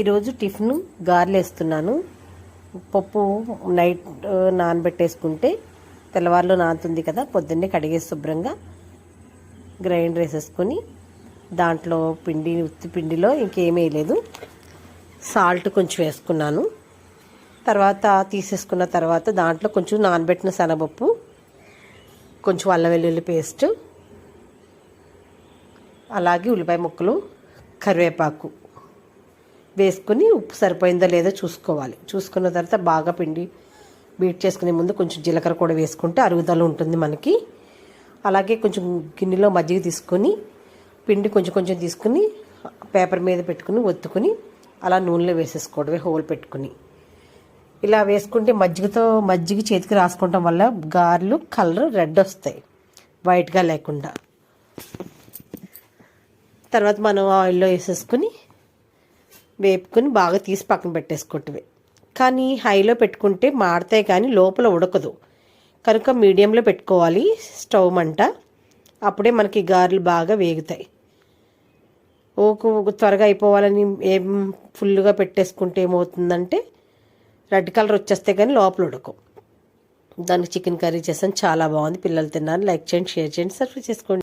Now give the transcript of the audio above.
ఈరోజు టిఫిన్ గారెలేస్తున్నాను పప్పు నైట్ నానబెట్టేసుకుంటే తెల్లవారులో నానుతుంది కదా పొద్దున్నే కడిగేసి శుభ్రంగా గ్రైండర్ వేసేసుకొని దాంట్లో పిండి ఉత్తి పిండిలో ఇంకేమీ లేదు సాల్ట్ కొంచెం వేసుకున్నాను. తర్వాత తీసేసుకున్న తర్వాత దాంట్లో కొంచెం నానబెట్టిన శనగపప్పు కొంచెం అల్లం వెల్లుల్లి పేస్ట్ అలాగే ఉల్లిపాయ ముక్కలు కరివేపాకు. వేసుకుని ఉప్పు సరిపోయిందో లేదో చూసుకోవాలి. చూసుకున్న తర్వాత బాగా పిండి బీట్ చేసుకునే ముందు కొంచెం జీలకర్ర కూడా వేసుకుంటే అరుగుదల ఉంటుంది మనకి. అలాగే కొంచెం గిన్నెలో మజ్జిగ తీసుకొని పిండి కొంచెం కొంచెం తీసుకుని పేపర్ మీద పెట్టుకుని ఒత్తుకుని అలా నూనెలో వేసేసుకోవడమే హోల్ పెట్టుకుని. ఇలా వేసుకుంటే మజ్జిగతో మజ్జిగ చేతికి రాసుకోవటం వల్ల గారెలు కలర్ రెడ్ వస్తాయి వైట్గా లేకుండా. తర్వాత మనం ఆయిల్లో వేసేసుకుని వేపుకొని బాగా తీసి పక్కన పెట్టేసుకోవటమే. కానీ హైలో పెట్టుకుంటే మాడతాయి కానీ లోపల ఉడకదు. కనుక మీడియంలో పెట్టుకోవాలి. స్టవ్ మంట. అప్పుడే మనకి గారెలు బాగా వేగుతాయి. ఓకు త్వరగా అయిపోవాలని ఏం ఫుల్గా పెట్టేసుకుంటే ఏమవుతుందంటే రెడ్ కలర్ వచ్చేస్తే కానీ లోపల ఉడకం. దానికి చికెన్ కర్రీ చేసాను చాలా బాగుంది. పిల్లలు తిన్నారు లైక్ చేయండి షేర్ చేయండి సర్వ్ చేసుకోండి.